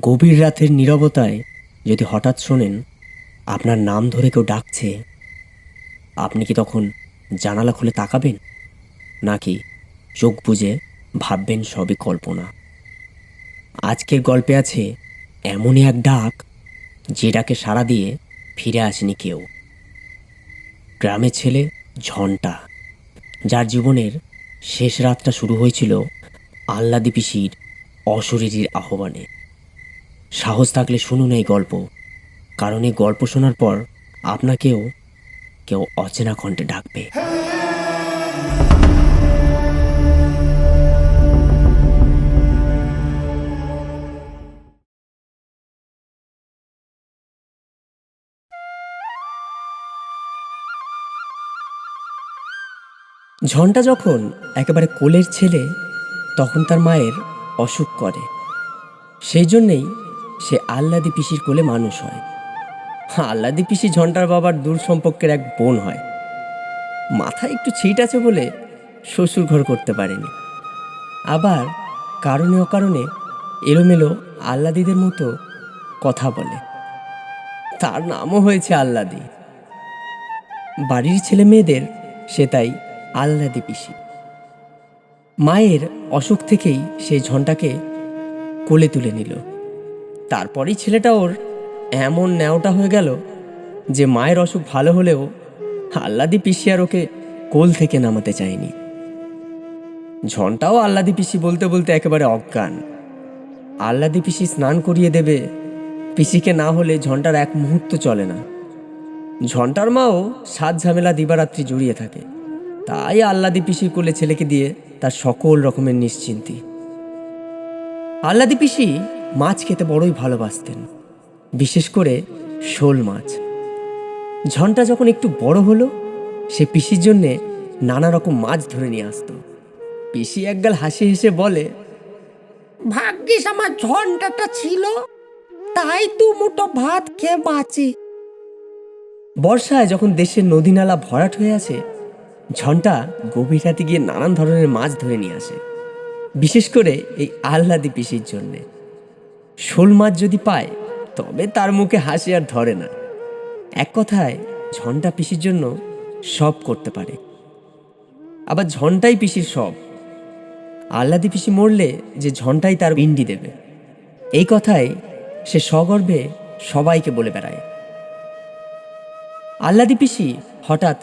গভীর রাতের নীরবতায় যদি হঠাৎ শোনেন, আপনার নাম ধরে কেউ ডাকছে, আপনি কি তখন জানালা খুলে তাকাবেন? নাকি চোখ বুজে ভাববেন সবই কল্পনা? আজকের গল্পে আছে এমনই এক ডাক যে ডাকে সাড়া দিয়ে ফিরে আসেনি কেউ। গ্রামের ছেলে ঝন্টা, যার জীবনের শেষ রাতটা শুরু হয়েছিল আহ্লাদি পিসির অশরীরীর আহ্বানে। সাহস থাকলে শুনুন এই গল্প। কারণ এই গল্প শোনার পর আপনাকেও কেউ অচেনা কণ্ঠে ডাকবে। ঝন্টা যখন একেবারে কোলের ছেলে, তখন তার মায়ের অসুখ করে। সেই জন্যেই সে আল্লাদি পিসির কোলে মানুষ হয়। আল্লাদি পিসি ঝন্টার বাবার দূর সম্পর্কের এক বোন হয়। মাথায় একটু ছিট আছে বলে শ্বশুর ঘর করতে পারেনি। আবার কারণে অকারণে এলোমেলো আল্লাদিদের মতো কথা বলে। তার নামও হয়েছে আল্লাদি বাড়ির ছেলে মেয়েদের সে তাই আল্লাদি পিসি। মায়ের অসুখ থেকেই সেই ঝন্টাকে কোলে তুলে নিল। তারপরেই ছেলেটা ওর এমন ন্যাওটা হয়ে গেল যে মায়ের অসুখ ভালো হলেও আল্লাদি পিসি আর ওকে কোল থেকে নামাতে চায়নি। ঝন্টাও আল্লাদি পিসি বলতে বলতে একেবারে অজ্ঞান। আল্লাদি পিসি স্নান করিয়ে দেবে, পিসিকে না হলে ঝন্টার এক মুহূর্ত চলে না। ঝন্টার মাও সাত ঝামেলা দিবারাত্রি জড়িয়ে থাকে। তাই আল্লাদি পিসির কোলে ছেলেকে দিয়ে তার সকল রকমের নিশ্চিন্তি। আল্লাদি পিসি মাছ খেতে বড়ই ভালোবাসতেন বিশেষ করে শোল মাছ। ঝন্টা যখন একটু বড় হলো সে পিসির জন্যে নানা রকম মাছ ধরে নিয়ে আসতো। পিসি একগাল হাসি হেসে বলে ভাগ্যিস আমার ঝন্টাটা ছিল তাই দু মুঠো ভাত খেয়ে বাঁচি। বর্ষায় যখন দেশের নদী নালা ভরাট হয়ে আছে ঝন্টা গভীর রাতে গিয়ে নানান ধরনের মাছ ধরে নিয়ে আসে বিশেষ করে এই আহ্লাদি পিসির জন্যে। শোল মাছ যদি পায়, তবে তার মুখে হাসি আর ধরে না। এক কথায়, ঝন্টা পিসির জন্য সব করতে পারে। আবার ঝন্টাই পিসির সব। আহ্লাদি পিসি মরলে যে ঝন্টাই তার ইন্ডি দেবে। এই কথায় সে সগর্বে সবাইকে বলে বেড়ায়। আল্লাদি পিসি হঠাৎ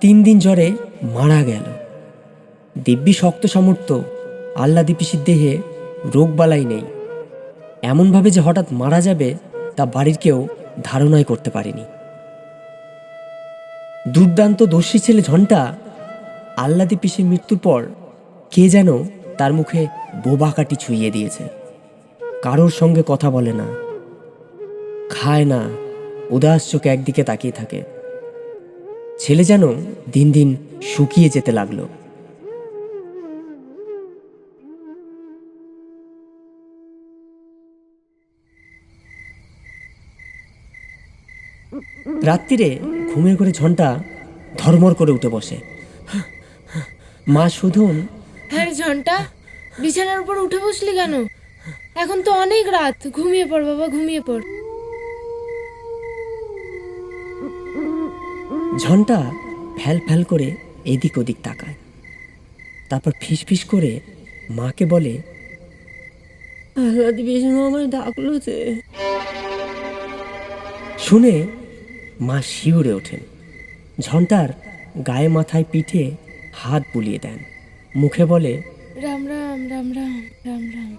তিন দিন জ্বরে মারা গেল। দিব্যি শক্ত সামর্থ্য আল্লাদি পিসির দেহে রোগবালাই নেই। এমনভাবে যে হঠাৎ মারা যাবে তা বাড়ির কেউ ধারণাই করতে পারেনি। দুর্দান্ত দস্যি ছেলে ঝন্টা আল্লাদি পিসির মৃত্যুর পর কে যেন তার মুখে বোবা কাটি ছুঁইয়ে দিয়েছে। কারোর সঙ্গে কথা বলে না। খায় না। উদাস চোখে একদিকে তাকিয়ে থাকে। ছেলে যেন দিন দিন শুকিয়ে যেতে লাগল। রাত্রিরে ঘুমের করে ঝন্টা ধর্মর করে উঠে বসে। মা শোধন হ্যাঁ ঝন্টা বিছানার উপর উঠে বসলি কেন? এখন তো অনেক রাত ঘুমিয়ে পড় বাবা ঘুমিয়ে পড়। ঝন্টা ফ্যাল ফ্যাল করে এদিক ওদিক তাকায়। তারপর ফিস ফিস করে মাকে বলে আল্লাদি বিষ্ণু আমায় ডাকলো যে। শুনে মা শিউরে ওঠেন। ঝন্টার গায়ে মাথায় পিঠে হাত বুলিয়ে দেন। মুখে বলে রাম রাম রাম রাম রাম রাম।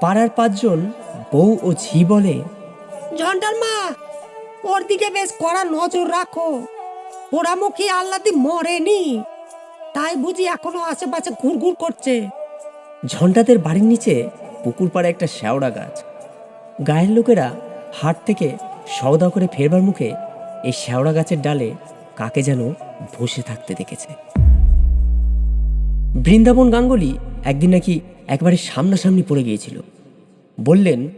পাড়ার পাঁচজন বউ ও ঝি বলে ঝন্টার মা ওর দিকে বেশ কড়া নজর রাখো। ওরা পোড়ামুখী আল্লাদি মরেনি। তাই বুঝি এখনও আশেপাশে ঘুরঘুর করছে। ঝন্টাদের বাড়ির নিচে পুকুর পাড়ে একটা শ্যাওড়া গাছ। গায়ের লোকেরা হাট থেকে সওদা করে ফেরবার মুখে এই শ্যাওড়া গাছের ডালে কাকে যেন বসে থাকতে দেখেছে। বৃন্দাবন গাঙ্গুলি একদিন নাকি একবারে সামনাসামনি পড়ে গিয়েছিল। বললেন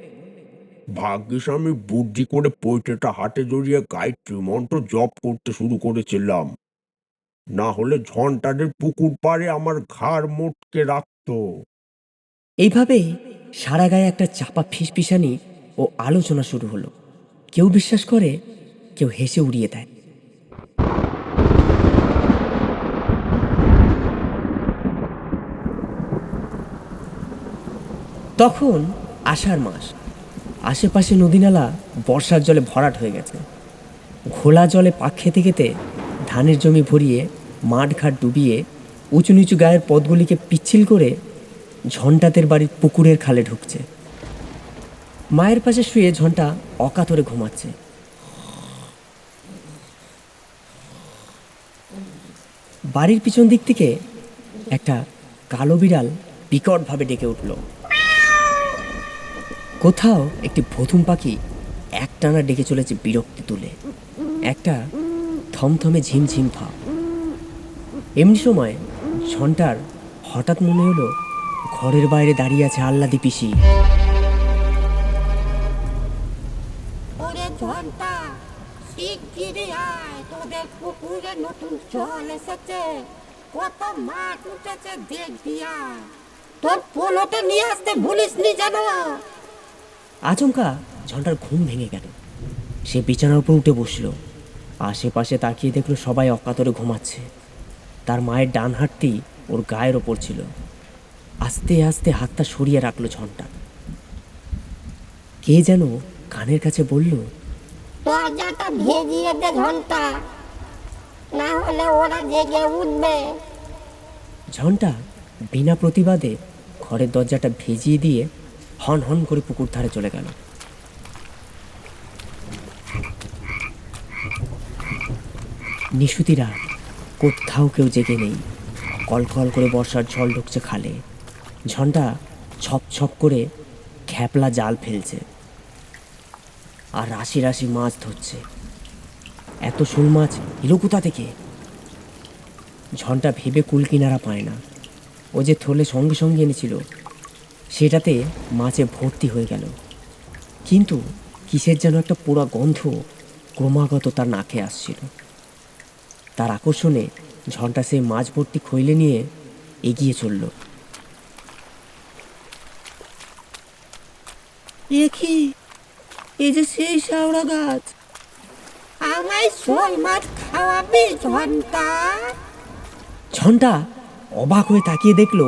ভাগ্যিস আমি বুদ্ধি করে পৈতেটা হাতে জড়িয়ে গায়ত্রী মন্ত্র জপ করতে শুরু করেছিলাম। না হলে ঝন্টাদের পুকুর পাড়ে আমার ঘাড় মোটকে রাখতো। এইভাবেই সারা গায়ে একটা চাপা ফিসফিসানি ও আলোচনা শুরু হলো। কেউ বিশ্বাস করে, কেউ হেসে উড়িয়ে দেয়। তখন আষাঢ় মাস। আশেপাশে নদীনালা বর্ষার জলে ভরাট হয়ে গেছে। ঘোলা জলে পাক খেতে খেতে ধানের জমি ভরিয়ে মাঠ ঘাট ডুবিয়ে উঁচু নিচু গায়ের পথগুলিকে পিচ্ছিল করে ঝন্টাতের বাড়ির পুকুরের খালে ঢুকছে। মায়ের পাশে শুয়ে ঝন্টা অকাতরে ঘুমাচ্ছে। বাড়ির পিছন দিক থেকে একটা কালো বিড়াল বিকটভাবে ডেকে উঠল। কোথাও একটি ভতুম পাখি একটানা ডেকে চলেছে বিরক্তি তুলে। একটা থমথমে ঝিমঝিম ভাব। এমনি সময় ঝন্টার হঠাৎ মনে হলো ঘরের বাইরে দাঁড়িয়ে আছে আল্লাদি পিসি। মাছ উঠেছে, দেখবি তোর পোলোটা নিয়ে আসতে ভুলিস নি যেন। আচমকা ঝন্টার ঘুম ভেঙে গেল। সে বিছানার উপর উঠে বসল। আশেপাশে তাকিয়ে দেখল সবাই অকাতরে ঘুমাচ্ছে। তার মায়ের ডান হাতটি ওর গায়ের ওপর ছিল। আস্তে আস্তে হাতটা সরিয়ে রাখল ঝন্টা কে যেন কানের কাছে বলল দরজাটা ভেজিয়ে দে ঘণ্টা না হলে ওরা জেগে উঠবে। ঝন্টা বিনা প্রতিবাদে ঘরের দরজাটা ভেজিয়ে দিয়ে হন হন করে পুকুর ধারে চলে গেল। নিশুতিরা কোথাও কেউ জেগে নেই। কলকল করে বর্ষার জল ঢুকছে খালে। ঝন্টা ছপ ছপ করে খ্যাপলা জাল ফেলছে। আর রাশি রাশি মাছ ধরছে। এত শোল মাছ এলো কোথা থেকে? ঝনটা ভেবে কুল কিনারা পায় না। ও যে থলে সঙ্গে সঙ্গে এনেছিল সেটাতে মাছে ভর্তি হয়ে গেল। কিন্তু কিসের যেন একটা পোড়া গন্ধ ক্রমাগত তার নাকে আসছিল। তার আকর্ষণে ঝন্টা সেই মাছ ভর্তি খৈলে নিয়ে এগিয়ে চলল। এ কি? এই যে সেই শাওড়া গাছ। আমায় শোল মাছ খাওয়াবি ঘণ্টা ঝনটা অবাক হয়ে তাকিয়ে দেখল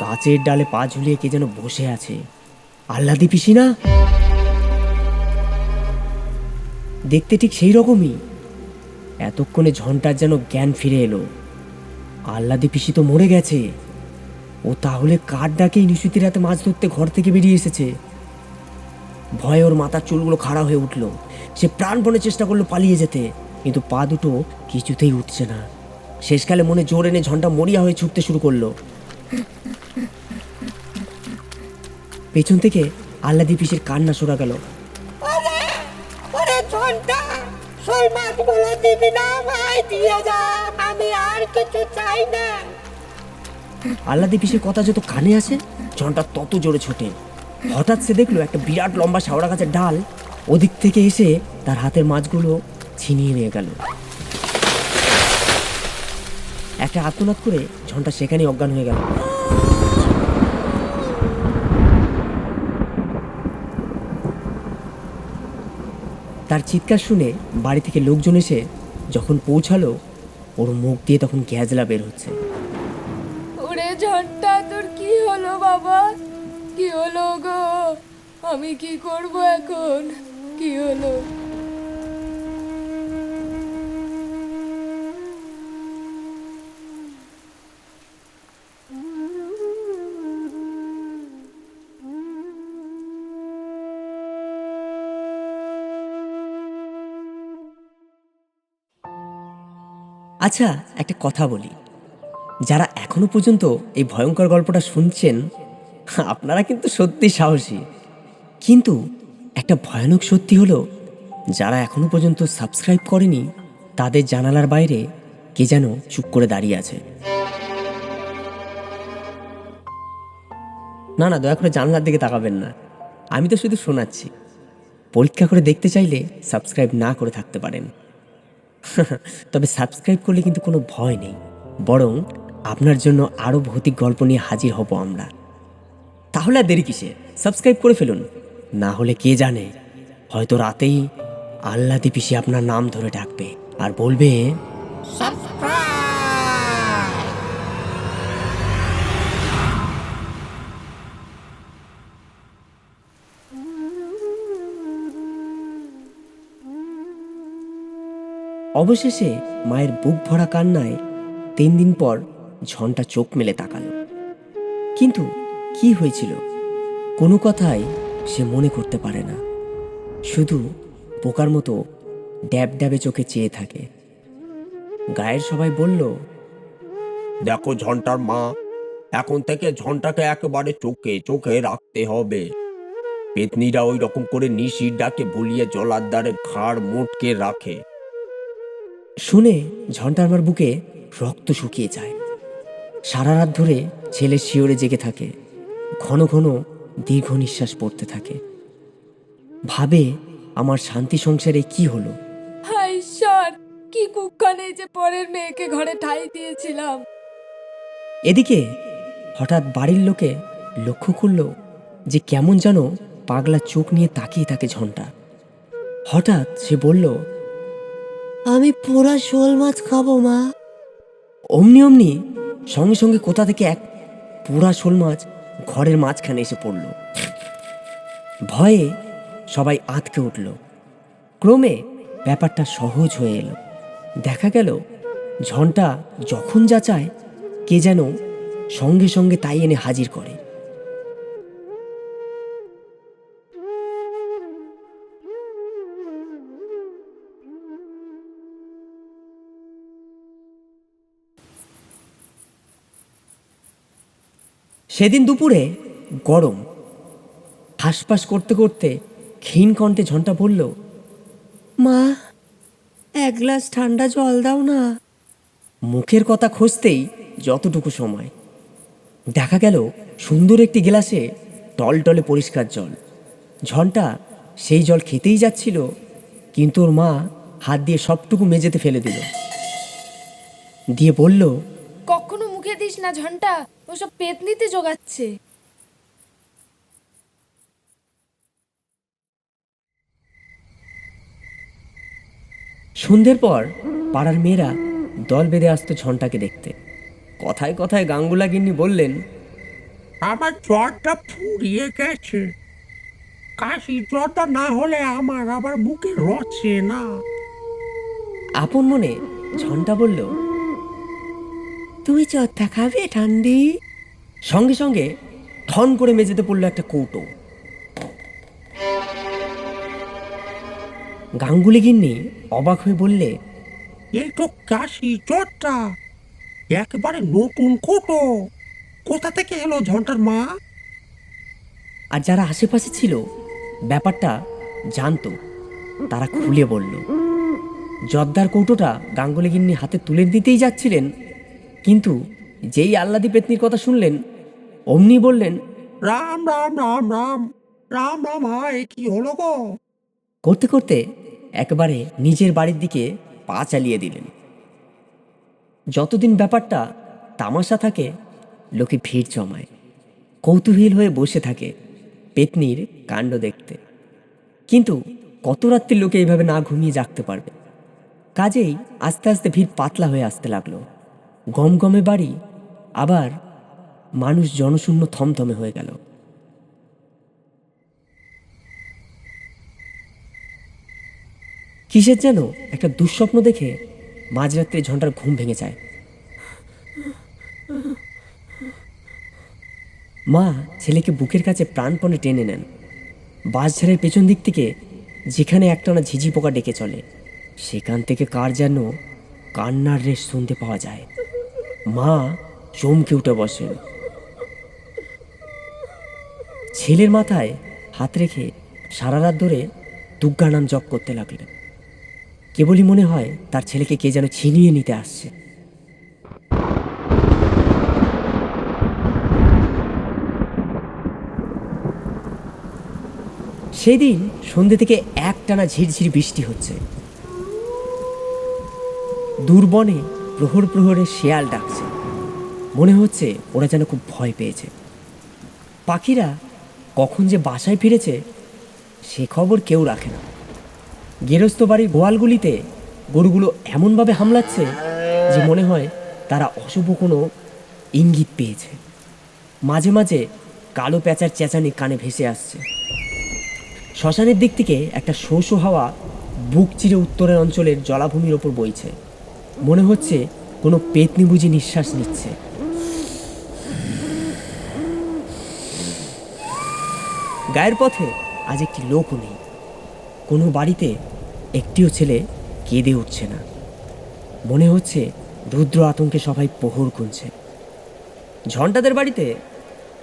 গাছের ডালে পা ঝুলিয়ে কে যেন বসে আছে। আহ্লাদি পিসি না দেখতে ঠিক সেই রকমই। এতক্ষণে ঝনটার যেন জ্ঞান ফিরে এলো। আহ্লাদি পিসি তো মরে গেছে। ও তাহলে কার ডাকেই নিশুতি রাতে মাছ ধরতে ঘর থেকে বেরিয়ে এসেছে? ভয়ে ওর মাথার চুলগুলো খাড়া হয়ে উঠল। সে প্রাণপণে চেষ্টা করল পালিয়ে যেতে, কিন্তু পা দুটো কিছুতেই উঠছে না। শেষকালে মনে জোর এনে ঝন্টা মরিয়া হয়ে ছুটতে শুরু করল। পেছন থেকে আল্লাদি পিসির কান্না শোনা গেল। ওরে ওরে ঘণ্টা শোল মাছগুলো দিবি না ভাই দিয়ে যা আমি আর কিছু চাই না। আল্লাদি পিসির কথা যত কানে আসে ঝনটা তত জোরে ছোটে। হঠাৎ সে দেখল একটা বিরাট লম্বা শাওড়া গাছের ডাল ওদিক থেকে এসে তার হাতের মাছগুলো ছিনিয়ে নিয়ে গেল। একটা আত্মনাদ করে ঝনটা সেখানেই অজ্ঞান হয়ে গেল। তার চিৎকার শুনে বাড়ি থেকে লোকজন এসে যখন পৌঁছালো, ওর মুখ দিয়ে তখন গ্যাজলা বের হচ্ছে। ওরে ঝন্টা তোর কি হলো বাবা? কি হলো গো? আমি কি করব এখন? কি হলো? আচ্ছা একটা কথা বলি। যারা এখনও পর্যন্ত এই ভয়ঙ্কর গল্পটা শুনছেন, আপনারা কিন্তু সত্যি সাহসী। কিন্তু একটা ভয়ানক সত্যি হলো, যারা এখনও পর্যন্ত সাবস্ক্রাইব করেনি, তাদের জানালার বাইরে কে যেন চুপ করে দাঁড়িয়ে আছে। না না, দয়া করে জানলার দিকে তাকাবেন না। আমি তো শুধু শোনাচ্ছি। পরীক্ষা করে দেখতে চাইলে সাবস্ক্রাইব না করে থাকতে পারেন। তবে সাবস্ক্রাইব করলে কিন্তু কোনো ভয় নেই। বরং আপনার জন্য আরও ভৌতিক গল্প নিয়ে হাজির হব আমরা। তাহলে আর দেরি কিসে সাবস্ক্রাইব করে ফেলুন। না হলে কে জানে? হয়তো রাতেই আল্লাদি পিসি আপনার নাম ধরে ডাকবে। আর বলবে, সাবস্ক্রাইব অবশেষে মায়ের বুক ভরা কান্নায় তিন দিন পর ঝনটা চোখ মেলে তাকালো। কিন্তু কি হয়েছিল? কোনো কথাই সে মনে করতে পারে না। শুধু পোকার মতো ড্যাব ড্যাবে চোখে চেয়ে থাকে। গায়ের সবাই বলল, দেখো ঝন্টার মা, এখন থেকে ঝন্টাকে একেবারে চোখে চোখে রাখতে হবে। পেতনিরা ওই রকম করে নিশির ডাকে বলিয়ে জলার দ্বারে ঘাড় মোটকে রাখে। শুনে ঝন্টার মার বুকে রক্ত শুকিয়ে যায়। সারা রাত ধরে ছেলে শিওরে জেগে থাকে ঘন ঘন দীর্ঘ নিঃশ্বাস পড়তে থাকে। ভাবে আমার শান্তি সংসারে কি হলো? হায় ঈশ্বর কি কুক্ষণে যে পরের মেয়েকে ঘরে ঠাই দিয়েছিলাম। এদিকে হঠাৎ বাড়ির লোকে লক্ষ্য করল যে কেমন যেন পাগলা চোখ নিয়ে তাকিয়ে থাকে ঝন্টা। হঠাৎ সে বলল আমি পোড়া শোল মাছ খাব, মা। অমনি অমনি সঙ্গে সঙ্গে কোথা থেকে এক পোড়া শোল মাছ ঘরের মাঝখানে এসে পড়ল। ভয়ে সবাই আঁতকে উঠল। ক্রমে ব্যাপারটা সহজ হয়ে এলো। দেখা গেল, ঝনটা যখন যা চায়, কে যেন সঙ্গে সঙ্গে তাই এনে হাজির করে। সেদিন দুপুরে গরম। হাসপাস করতে করতে ক্ষীণ কণ্ঠে ঝন্টা বলল মা এক গ্লাস ঠান্ডা জল দাও না। মুখের কথা খুঁজতেই যতটুকু সময় দেখা গেল সুন্দর একটি গ্লাসে টলটলে পরিষ্কার জল। ঝন্টা সেই জল খেতেই যাচ্ছিল কিন্তু ওর মা হাত দিয়ে সবটুকু মেঝেতে ফেলে দিল। দিয়ে বলল মুখে দিস না ঝন্টা ওসব পেতনিতে জোগাচ্ছে। সন্ধ্যের পর পাড়ার মেয়েরা দল বেঁধে আসতো ঝন্টাকে দেখতে। কথায় কথায় গাঙ্গুলা গিন্নি বললেন আমার জ্বরটা ফুরিয়ে গেছে। কাশি জ্বরটা না হলে আমার আবার বুকে রচ্ছে না। আপন মনে ঝন্টা বলল তুমি চত্থা খাবে ঠান্ডি। সঙ্গে সঙ্গে ঠন করে মেঝেতে পড়ল একটা কৌটো। গাঙ্গুলি গিন্নি অবাক হয়ে বললে এই তো কাশি জ্বরটা একেবারে নতুন কোটো। কোথা থেকে এলো ঝন্টার মা? আর যারা আশেপাশে ছিল ব্যাপারটা জানতো। তারা খুলে বলল জর্দার কৌটোটা গাঙ্গুলি গিন্নি হাতে তুলে দিতেই যাচ্ছিলেন কিন্তু যেই আল্লাদি পেতনির কথা শুনলেন অমনি বললেন রাম রাম রাম রাম রাম রাম হায় কি হলো গো? করতে করতে একবারে নিজের বাড়ির দিকে পা চালিয়ে দিলেন। যতদিন ব্যাপারটা তামাশা থাকে লোকে ভিড় জমায় কৌতূহল হয়ে বসে থাকে পেতনির কাণ্ড দেখতে। কিন্তু কত রাত্রি লোকে এইভাবে না ঘুমিয়ে জাগতে পারবে? কাজেই আস্তে আস্তে ভিড় পাতলা হয়ে আসতে লাগল। গমগমে বাড়ি, আবার মানুষ জনশূন্য থমথমে হয়ে গেল। কিসের যেন একটা দুঃস্বপ্ন দেখে মাঝরাত্রে ঝন্টার ঘুম ভেঙে যায়। মা ছেলেকে বুকের কাছে প্রাণপণে টেনে নেন। বাঁশঝাড়ের পেছন দিক থেকে যেখানে একটানা ঝিঝি পোকা ডেকে চলে, সেখান থেকে কার যেন কান্নার রেশ শুনতে পাওয়া যায়। মা চমকে উঠে বসেন। ছেলের মাথায় হাত রেখে সারা রাত ধরে দুর্গা নাম জপ করতে লাগলেন। কেবলই মনে হয় তার ছেলেকে কে যেন ছিনিয়ে নিতে আসছে। সেদিন সন্ধ্যে থেকে একটানা ঝিরঝির বৃষ্টি হচ্ছে। দূরবনে প্রহর প্রহরে শেয়াল ডাকছে। মনে হচ্ছে ওরা যেন খুব ভয় পেয়েছে। পাখিরা কখন যে বাসায় ফিরেছে সে খবর কেউ রাখে না। গেরস্ত বাড়ির গোয়ালগুলিতে গরুগুলো এমনভাবে হামলাচ্ছে যে মনে হয় তারা অশুভ কোনো ইঙ্গিত পেয়েছে। মাঝে মাঝে কালো প্যাঁচার চেঁচানি কানে ভেসে আসছে। শ্মশানের দিক থেকে একটা শো শো হাওয়া বুক চিরে উত্তরের অঞ্চলের জলাভূমির ওপর বইছে। মনে হচ্ছে কোনো পেতনি বুঝি নিঃশ্বাস নিচ্ছে। গায়ের পথে আজ একটি লোকও নেই। কোনো বাড়িতে একটিও ছেলে কেঁদে উঠছে না। মনে হচ্ছে রুদ্র আতঙ্কে সবাই পোহর গুনছে। ঝন্টাদের বাড়িতে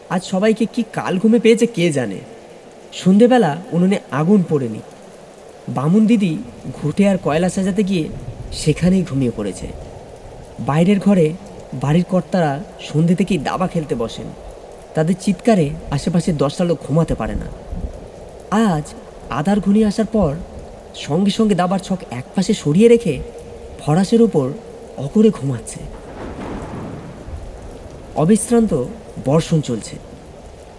আজ সবাইকে কি কাল ঘুমে পেয়েছে কে জানে। সন্ধেবেলা উনুনে আগুন পড়েনি। বামুন দিদি ঘুটে আর কয়লা সাজাতে গিয়ে সেখানেই ঘুমিয়ে পড়েছে। বাইরের ঘরে বাড়ির কর্তারা সন্ধে থেকেই দাবা খেলতে বসেন। তাদের চিৎকারে আশেপাশে দশটা লোক ঘুমাতে পারে না। আজ আধার ঘনিয়ে আসার পর সঙ্গে সঙ্গে দাবার ছক একপাশে সরিয়ে রেখে ফরাসের ওপর অকরে ঘুমাচ্ছে। অবিশ্রান্ত বর্ষণ চলছে।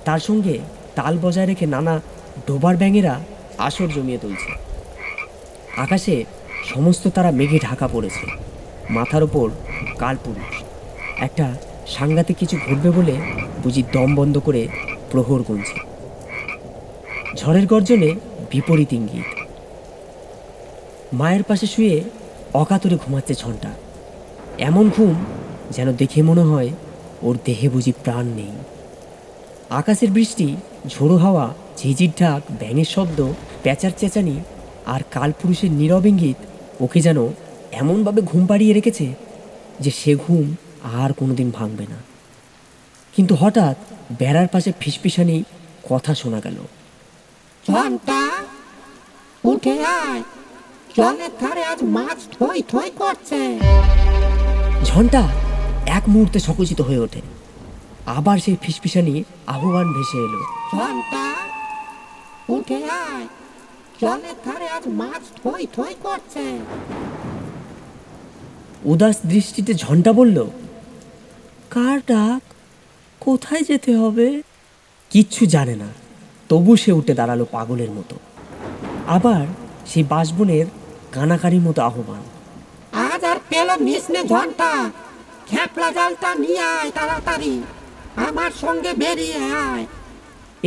তার সঙ্গে তাল বজায় রেখে নানা ডোবার ব্যাঙেরা আসর জমিয়ে তুলছে। আকাশে সমস্ত তারা মেঘে ঢাকা পড়েছে। মাথার ওপর কালপুরুষ একটা সাংঘাতিক কিছু ঘটবে বলে বুঝি দম বন্ধ করে প্রহর গুনছে। ঝড়ের গর্জনে বিপরীত ইঙ্গিত। মায়ের পাশে শুয়ে অকাতরে ঘুমাচ্ছে ঝনটা এমন ঘুম যেন দেখে মনে হয় ওর দেহে বুঝি প্রাণ নেই। আকাশের বৃষ্টি, ঝোড়ো হাওয়া, ঝিঝির ঢাক, ব্যাঙের শব্দ প্যাঁচার চেঁচানি আর কালপুরুষের নীরব ইঙ্গিত ওকে যেন এমনভাবে ঘুম পাড়িয়ে রেখেছে যে সে ঘুম আর কোনোদিন ভাঙবে না। কিন্তু হঠাৎ বেড়ার পাশে ফিসফিসানি কথা শোনা গেল। উঠে আয়। জলের ধারে আজ মাছ থই থই করছে। ঝন্টা এক মুহূর্তে সকুচিত হয়ে ওঠে। আবার সেই ফিসফিসানি আহ্বান ভেসে এলো। ঘণ্টা উঠে আয়। জলের ধারে আজ মাছ থই থই করছে। উদাস দৃষ্টিতে ঝন্টা বলল কার ডাক? কোথায় যেতে হবে? কিচ্ছু জানে না তবু সে উঠে দাঁড়াল পাগলের মতো। আবার সেই বাসবনের কানাকারি মতো আহ্বান আজ আর পেল মিশনে ঘণ্টা খেপলা জালটা নিয়ে আয় তাড়াতাড়ি আমার সঙ্গে বেরিয়ে আয়।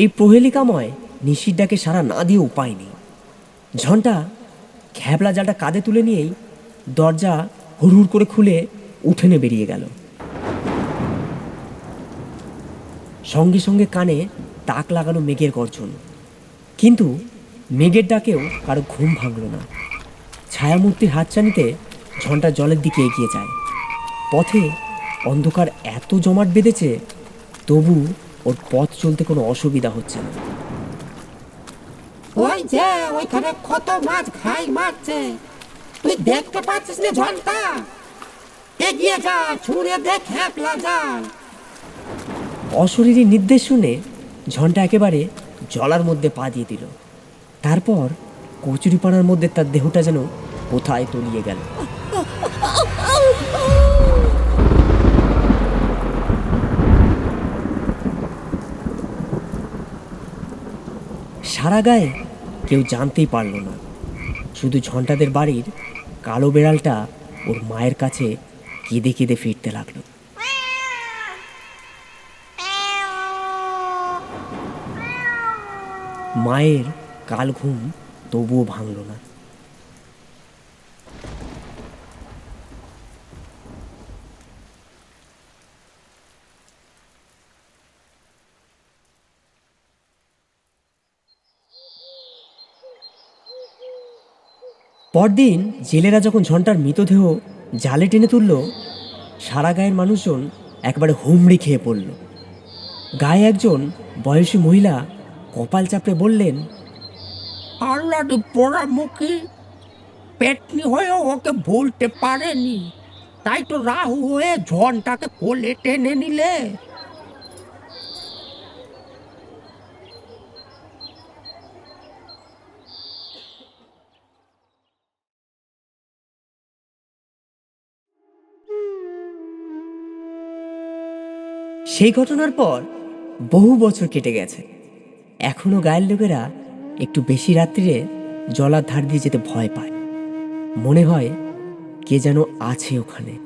এই প্রহেলিকাময় নিশির ডাকে সারা না দিয়ে উপায় নেই। ঝন্টা খ্যাবলা জালটা কাঁধে তুলে নিয়েই দরজা হুড় করে খুলে উঠোনে বেরিয়ে গেল। সঙ্গে সঙ্গে কানে তাক লাগানো মেঘের গর্জন। কিন্তু মেঘের ডাকেও কারও ঘুম ভাঙল না। ছায়ামূর্তির হাতছানিতে ঝন্টা জলের দিকে এগিয়ে যায়। পথে অন্ধকার এত জমাট বেঁধেছে, তবু ওর পথ চলতে কোনো অসুবিধা হচ্ছে না। যে ওইখানে কত মাছ খাই মারছে। তুই দেখতে পাচ্ছিস না ঘণ্টা এগিয়ে যা, ছুঁড়ে দেখ খেপলা জাল অশরীরী নির্দেশ শুনে ঝন্টা একেবারে জলার মধ্যে পা দিয়ে দিল। তারপর কচুরিপানার মধ্যে তার দেহটা যেন কোথায় তলিয়ে গেল। সারা গায়ে কেউ জানতেই পারল না। শুধু ঝন্টাদের বাড়ির কালো বেড়ালটা ওর মায়ের কাছে কেঁদে কেঁদে ফিরতে লাগল। মায়ের কাল ঘুম তবুও ভাঙল না। পরদিন জেলেরা যখন ঝন্টার মৃতদেহ জালে টেনে তুলল, সারা গায়ের মানুষজন একবারে হুমড়ি খেয়ে পড়ল। গায়ে একজন বয়সী মহিলা কপাল চাপড়ে বললেন আল্লাহর পোড়ামুখী পেটনি হয়েও ওকে ভুলতে পারেনি। তাই তো রাহু হয়ে ঝনটাকে কোলে টেনে নিলে। সেই ঘটনার পর বহু বছর কেটে গেছে। এখনও গায়ের লোকেরা একটু বেশি রাত্রিরে জলার ধার দিয়ে যেতে ভয় পায়। মনে হয় কে যেন আছে ওখানে।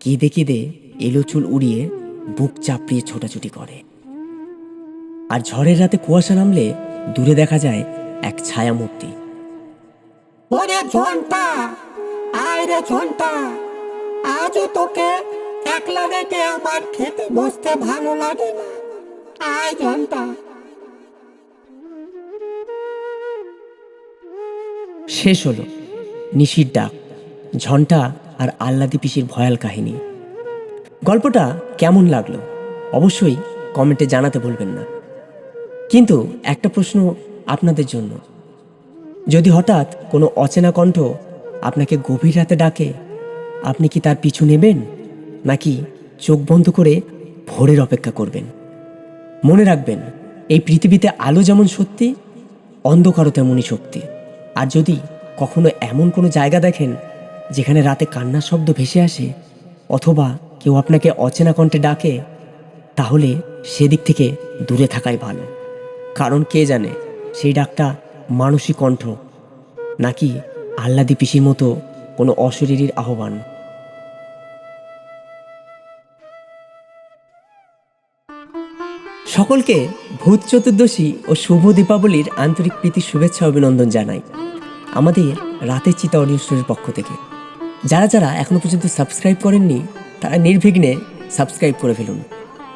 কেঁদে কেঁদে এলো চুল উড়িয়ে বুক চাপড়িয়ে ছোটাছুটি করে। আর ঝড়ের রাতে কুয়াশা নামলে দূরে দেখা যায় এক ছায়া মূর্তি ওরে ঝন্টা! আয় রে ঝন্টা! আজও তোকে একলা রেখে আমার খেতে বসতে ভালো লাগে না? শেষ হলো নিশির ডাক, ঝন্টা আর আল্লাদি পিসির ভয়াল কাহিনী। গল্পটা কেমন লাগল অবশ্যই কমেন্টে জানাতে ভুলবেন না। কিন্তু একটা প্রশ্ন আপনাদের জন্য। যদি হঠাৎ কোনো অচেনা কণ্ঠ আপনাকে গভীর রাতে ডাকে, আপনি কি তার পিছু নেবেন? নাকি চোখ বন্ধ করে ভোরের অপেক্ষা করবেন? মনে রাখবেন, এই পৃথিবীতে আলো যেমন সত্যি, অন্ধকারও তেমনই শক্তি আর যদি কখনো এমন কোনো জায়গা দেখেন যেখানে রাতে কান্নার শব্দ ভেসে আসে, অথবা কেউ আপনাকে অচেনা কণ্ঠে ডাকে, তাহলে সেদিক থেকে দূরে থাকাই ভালো। কারণ কে জানে, সেই ডাকটা মানসিক কণ্ঠ, নাকি আহ্লাদি পিসির মতো কোনো অশরীরীর আহ্বান। সকলকে ভূত চতুর্দশী ও শুভ দীপাবলির আন্তরিক প্রীতি, শুভেচ্ছা, অভিনন্দন জানাই আমাদের রাতের চিতা অডিও পক্ষ থেকে। যারা যারা এখনও পর্যন্ত সাবস্ক্রাইব করেননি, তারা নির্বিঘ্নে সাবস্ক্রাইব করে ফেলুন।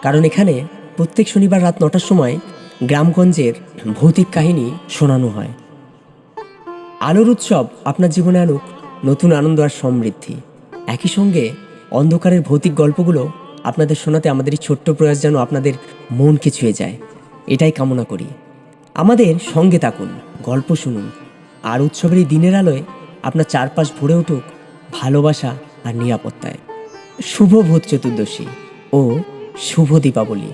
কারণ এখানে প্রত্যেক শনিবার রাত নটার সময় গ্রামগঞ্জের ভৌতিক কাহিনী শোনানো হয়। আলোর উৎসব আপনার জীবনে আনুক, নতুন আনন্দ আর সমৃদ্ধি। একই সঙ্গে অন্ধকারের ভৌতিক গল্পগুলো আপনাদের শোনাতে আমাদের এই ছোট্ট প্রয়াস যেন আপনাদের মনকে ছুঁয়ে যায়। এটাই কামনা করি। আমাদের সঙ্গে থাকুন, গল্প শুনুন। আর উৎসবের এই দিনের আলোয় আপনার চারপাশ ভরে উঠুক ভালোবাসা আর নিরাপত্তায়। শুভ ভূত চতুর্দশী ও শুভ দীপাবলি।